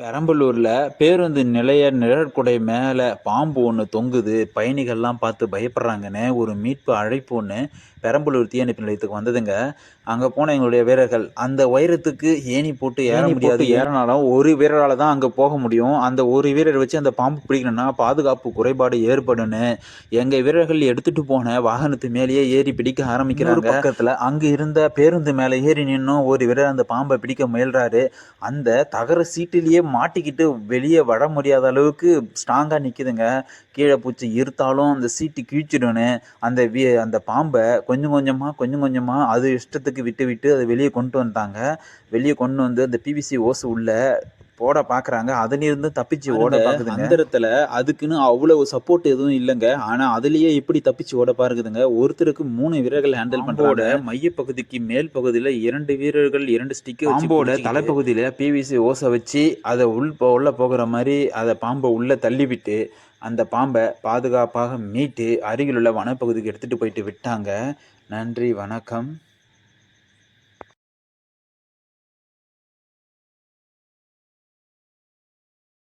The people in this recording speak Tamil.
பெரம்பலூர்ல பேருந்து நிலைய நிழற்குடை மேல பாம்பு ஒன்று தொங்குது. பயணிகள்லாம் பார்த்து பயப்படுறாங்கன்னு ஒரு மீட்பு அழைப்பு ஒன்று பெரம்பலூர் தீயணைப்பு நிலையத்துக்கு வந்ததுங்க. அங்கே போன எங்களுடைய வீரர்கள் அந்த உயரத்துக்கு ஏணி போட்டு ஏற முடியாது. ஏறினாலும் ஒரு வீரரால் தான் அங்கே போக முடியும். அந்த ஒரு வீரர் வச்சு அந்த பாம்பு பிடிக்கணும்னா பாதுகாப்பு குறைபாடு ஏற்படும்னு எங்கள் வீரர்கள் எடுத்துட்டு போன வாகனத்து மேலேயே ஏறி பிடிக்க ஆரம்பிக்கிறாங்க. பக்கத்தில் அங்கே இருந்த பேருந்து மேலே ஏறி நின்னும் ஒரு வீரர் அந்த பாம்பை பிடிக்க முயல்றாரு. அந்த தகர சீட்டிலேயே மாட்டிக்கிட்டு வெளியே வர முடியாத அளவுக்கு ஸ்ட்ராங்காக நிற்கிதுங்க கீழே பூச்சி இருத்தாலும் அந்த சீட்டு கிழிச்சிடணும் அந்த வி அந்த பாம்பை கொஞ்சம் கொஞ்சமாக கொஞ்சம் கொஞ்சமாக அது இஷ்டத்துக்கு விட்டு விட்டு அதை வெளியே கொண்டு வந்துட்டாங்க. வெளியே கொண்டு வந்து அந்த பிவிசி ஓசு உள்ள போட பார்க்குறாங்க அதுலேருந்து தப்பிச்சு ஓட பார்க்குதுங்க அந்த இடத்துல அதுக்குன்னு அவ்வளவு சப்போர்ட் எதுவும் இல்லைங்க. ஆனால் அதுலேயே எப்படி தப்பிச்சு ஓட பார்க்குதுங்க. ஒருத்தருக்கு மூணு வீரர்கள் ஹேண்டில் பண்ணுறோட மையப்பகுதிக்கு மேல் பகுதியில் இரண்டு வீரர்கள் இரண்டு ஸ்டிக்கர் பாம்போட தலைப்பகுதியில் பிவிசி ஓசை வச்சு அதை உள் உள்ள போகிற மாதிரி அதை பாம்பை உள்ளே தள்ளிவிட்டு அந்த பாம்பை பாதுகாப்பாக மீட்டு அருகிலுள்ள வனப்பகுதிக்கு எடுத்துகிட்டு போயிட்டு விட்டாங்க. நன்றி வணக்கம்.